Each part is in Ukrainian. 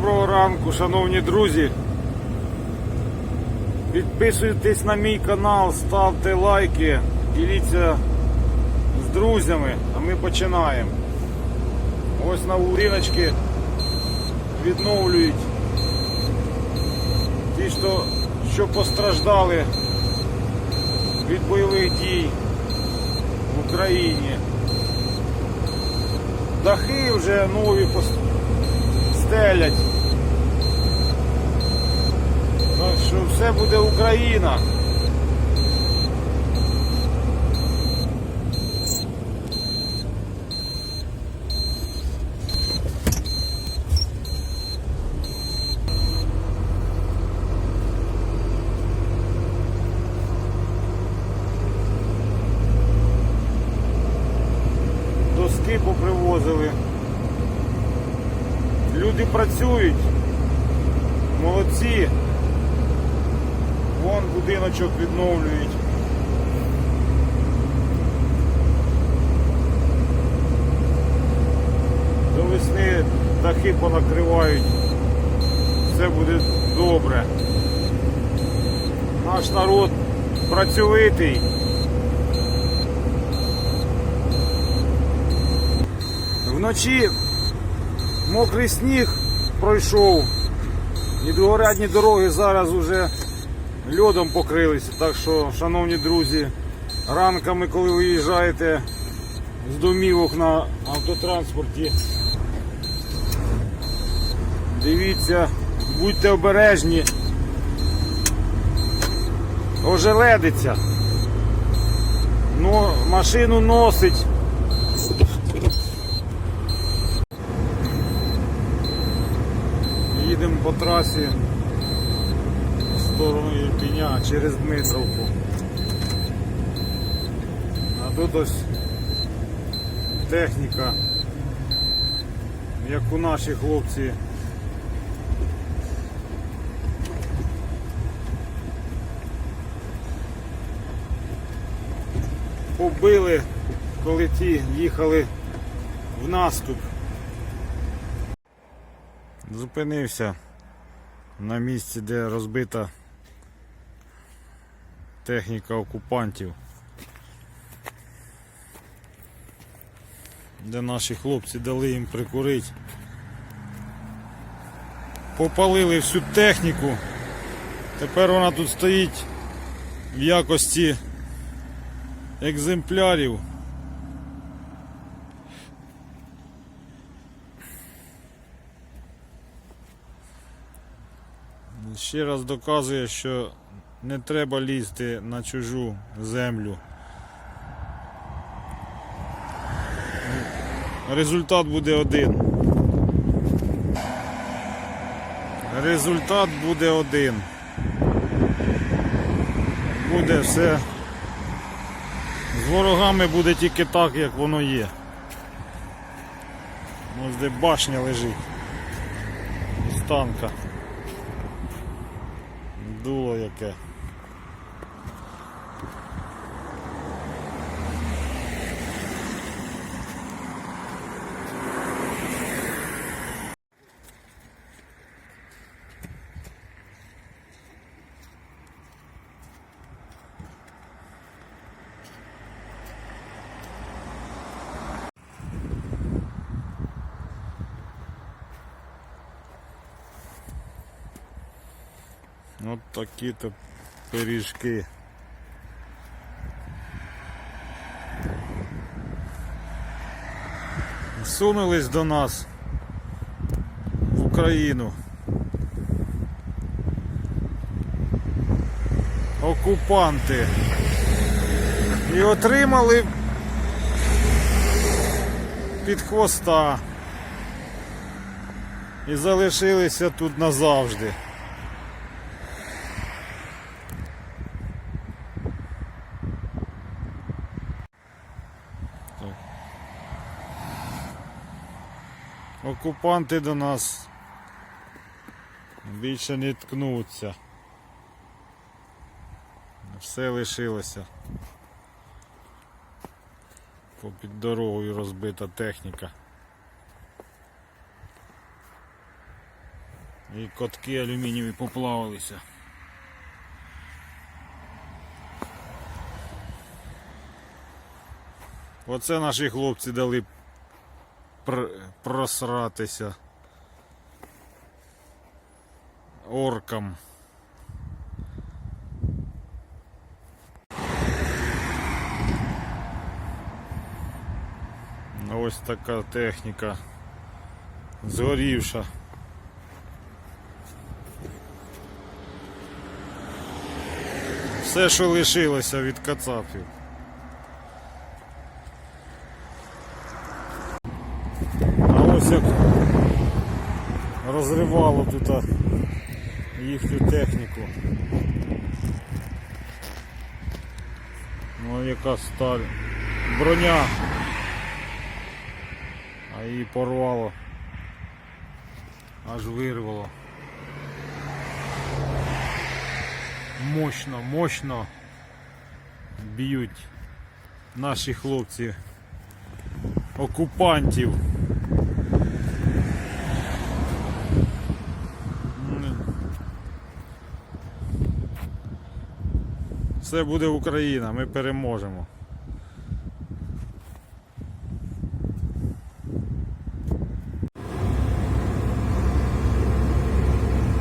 Доброго ранку, шановні друзі. Підписуйтесь на мій канал, ставте лайки, діліться з друзями, а ми починаємо. Ось на вулиночки відновлюють ті, що, що постраждали від бойових дій в Україні. Дахи вже нові пос- стелять. Так що все буде Україна. Доски попривозили. Люди працюють. Молодці. Вон будиночок відновлюють. До весни дахи понакривають. Все буде добре. Наш народ працьовитий. Вночі мокрий сніг пройшов. І дороги зараз уже льодом покрилися. Так що, шановні друзі, ранками, коли виїжджаєте з домівок на автотранспорті, дивіться, будьте обережні. Ожеледиться. Ну, машину носить. Їдемо по трасі в сторону через Дмитровку. А тут ось техніка, як у наші хлопці. Побили, коли ті їхали в наступ. Зупинився на місці, де розбита техніка окупантів. Де наші хлопці дали їм прикурити. Попалили всю техніку. Тепер вона тут стоїть в якості екземплярів. Ще раз доказує, що не треба лізти на чужу землю. Результат буде один. Результат буде один. Буде все. З ворогами буде тільки так, як воно є. Ось де башня лежить. З танка. Дуло яке. От такі то пиріжки. Сунулись до нас в Україну. Окупанти. І отримали під хвоста. І залишилися тут назавжди. Окупанти до нас більше не ткнуться. Все лишилося. Попід дорогою розбита техніка. І котки алюмінієві поплавилися. Оце наші хлопці дали пр- просратися оркам. Ось така техніка згорівша. Все, що лишилося від кацапів. А ось як розривало тут їхню техніку. Ну яка сталь. Броня. А її порвало. Аж вирвало. Мощно, мощно б'ють наші хлопці окупантів. Все буде Україна, ми переможемо.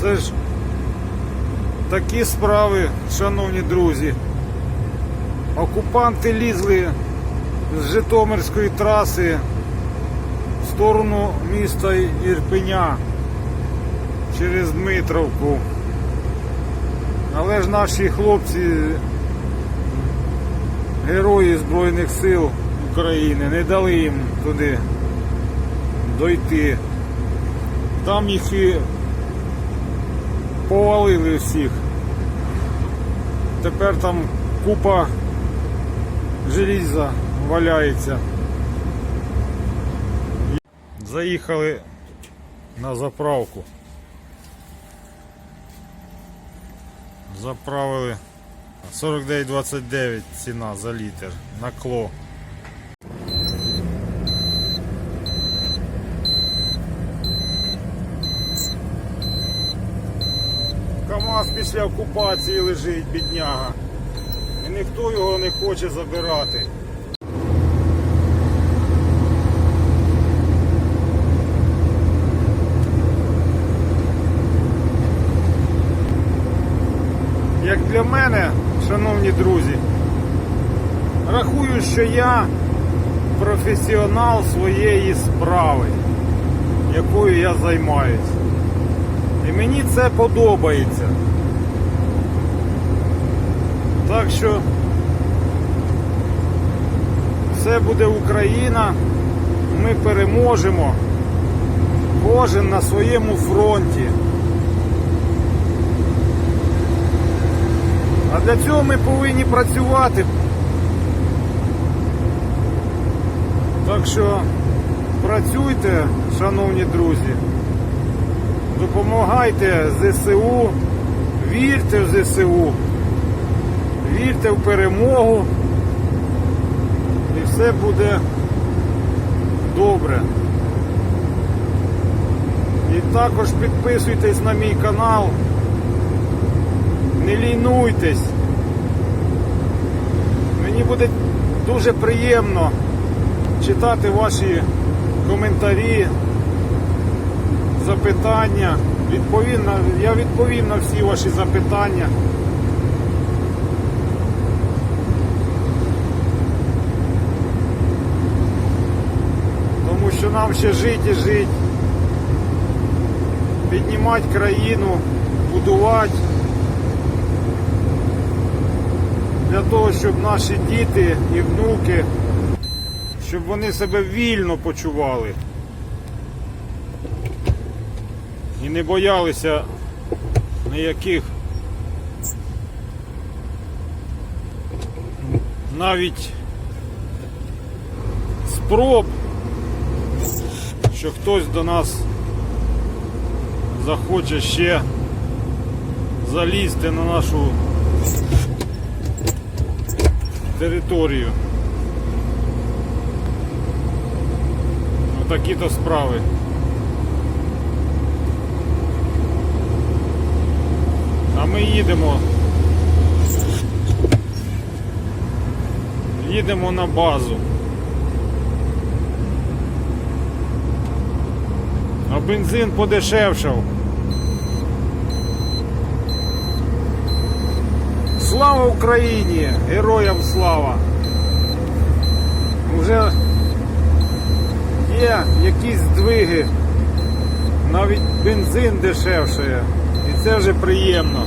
Це ж такі справи, шановні друзі. Окупанти лізли з Житомирської траси в сторону міста Ірпеня через Дмитровку. Але ж наші хлопці, герої Збройних сил України, не дали їм туди дойти. Там їх і повалили всіх. Тепер там купа желіза валяється. Заїхали на заправку. Заправили 49,29 ціна за літр на кло. КАМАЗ після окупації лежить, бідняга. І ніхто його не хоче забирати. Як для мене, шановні друзі, що я професіонал своєї справи, якою я займаюся. І мені це подобається. Так що все буде Україна, ми переможемо. Кожен на своєму фронті. А для цього ми повинні працювати. Так що працюйте, шановні друзі. Допомагайте ЗСУ, вірте в ЗСУ, вірте в перемогу і все буде добре. І також підписуйтесь на мій канал, не лінуйтесь. Мені буде дуже приємно читати ваші коментарі запитання. Відповім на, я відповім на всі ваші запитання. Тому що нам ще жити і жити, піднімати країну, будувати для того, щоб наші діти і внуки, щоб вони себе вільно почували. і не боялися ніяких навіть спроб, що хтось до нас захоче ще залізти на нашу територію. Отакі то справи. А ми їдемо. Їдемо на базу. А бензин подешевшав. Слава Україні! Героям слава! Уже є якісь здвиги, навіть бензин дешевшає. І це вже приємно.